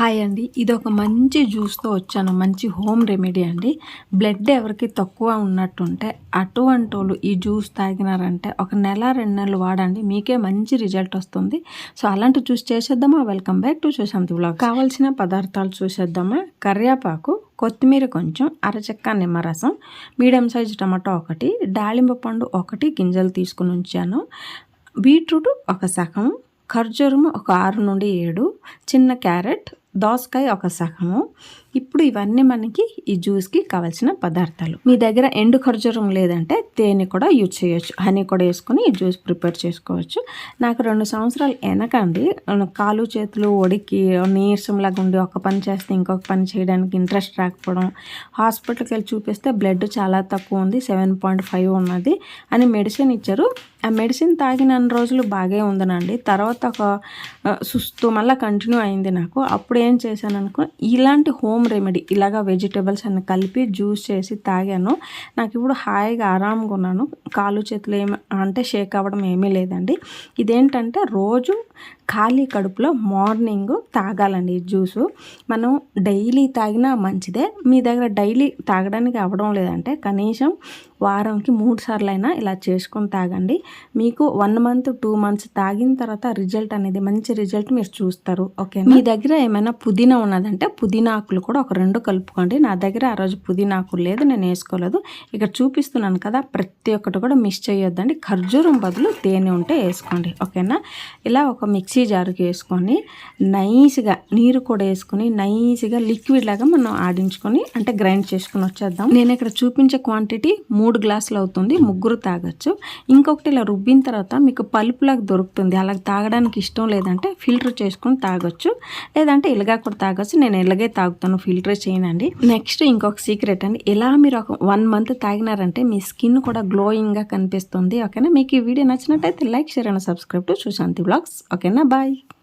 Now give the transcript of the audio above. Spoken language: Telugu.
హాయ్ అండి. ఇది ఒక మంచి జ్యూస్తో వచ్చాను. మంచి హోమ్ రెమెడీ అండి. బ్లడ్ ఎవరికి తక్కువ ఉన్నట్టుంటే అటువంటి వాళ్ళు ఈ జ్యూస్ తాగినారంటే ఒక నెల రెండు నెలలు వాడండి. మీకే మంచి రిజల్ట్ వస్తుంది. సో అలాంటి జ్యూస్ చేసేద్దామా? Welcome back to Sushanti blog కావాల్సిన పదార్థాలు చూసేద్దామా? కరివేపాకు కొత్తిమీర కొంచెం అరచెక్క నిమ్మరసం మీడియం సైజ్ టమాటో ఒకటి దాళింబ పండు ఒకటి గింజలు తీసుకుని ఉంచాను. బీట్రూట్ ఒక సగం ఖర్జూరము ఒక ఆరు నుండి ఏడు చిన్న క్యారెట్ దోసకాయ ఒక సగము. ఇప్పుడు ఇవన్నీ మనకి ఈ జ్యూస్కి కావాల్సిన పదార్థాలు. మీ దగ్గర ఎండు ఖర్జూరం లేదంటే తేనె కూడా యూజ్ చేయొచ్చు. హనీ కూడా వేసుకొని ఈ జ్యూస్ ప్రిపేర్ చేసుకోవచ్చు. నాకు రెండు సంవత్సరాలు వెనకండి. కాలు చేతులు ఒడికి నీరసంలాగా ఉండి ఒక పని చేస్తే ఇంకొక పని చేయడానికి ఇంట్రెస్ట్ రాకపోవడం. హాస్పిటల్కి వెళ్ళి చూపిస్తే బ్లడ్ చాలా తక్కువ ఉంది సెవెన్ పాయింట్ ఫైవ్ ఉన్నది అని మెడిసిన్ ఇచ్చారు. ఆ మెడిసిన్ తాగిన రోజులు బాగా ఉందనండి. తర్వాత ఒక సుస్తు మళ్ళీ కంటిన్యూ అయింది నాకు. అప్పుడు ఏం చేశాను అనుకో ఇలాంటి హోమ్ రెమెడీ ఇలాగ వెజిటేబుల్స్ అన్ని కలిపి జ్యూస్ చేసి తాగాను. నాకు ఇప్పుడు హాయిగా ఆరాంగా ఉన్నాను. కాలు చేతులు ఏమి అంటే షేక్ అవ్వడం ఏమీ లేదండి. ఇదేంటంటే రోజు ఖాళీ కడుపులో మార్నింగ్ తాగాలండి ఈ జ్యూసు. మనం డైలీ తాగినా మంచిదే. మీ దగ్గర డైలీ తాగడానికి అవ్వడం లేదంటే కనీసం వారంకి మూడు సార్లు అయినా ఇలా చేసుకొని తాగండి. మీకు వన్ మంత్ టూ మంత్స్ తాగిన తర్వాత రిజల్ట్ అనేది మంచి రిజల్ట్ మీరు చూస్తారు. ఓకే మీ దగ్గర ఏమైనా పుదీనా ఉన్నదంటే పుదీనా ఆకులు కూడా ఒక రెండు కలుపుకోండి. నా దగ్గర ఆ రోజు పుదీనా ఆకులు లేదు నేను వేసుకోలేదు. ఇక్కడ చూపిస్తున్నాను కదా ప్రతి ఒక్కటి కూడా మిస్ చేయొద్దండి. ఖర్జూరం బదులు తేనె ఉంటే వేసుకోండి ఓకేనా? ఇలా ఒక మిక్సీ జారుకి వేసుకొని నైస్గా నీరు కూడా వేసుకొని నైస్గా లిక్విడ్ లాగా మనం ఆడించుకొని అంటే గ్రైండ్ చేసుకుని వచ్చేద్దాం. నేను ఇక్కడ చూపించే క్వాంటిటీ మూడు గ్లాసులు అవుతుంది ముగ్గురు తాగొచ్చు. ఇంకొకటి ఇలా రుబ్బిన తర్వాత మీకు పలుపులాగా దొరుకుతుంది. అలా తాగడానికి ఇష్టం లేదంటే ఫిల్టర్ చేసుకొని తాగొచ్చు. లేదంటే ఎలాగా కూడా తాగొచ్చు. నేను ఎలాగే తాగుతాను ఫిల్టర్ చేయనండి. నెక్స్ట్ ఇంకొక సీక్రెట్ అండి. ఎలా మీరు ఒక వన్ మంత్ తాగినారంటే మీ స్కిన్ కూడా గ్లోయింగ్గా కనిపిస్తుంది. ఓకేనా? మీకు ఈ వీడియో నచ్చినట్టయితే like share and subscribe to Sushanti blogs. ఓకేనా? బాయ్.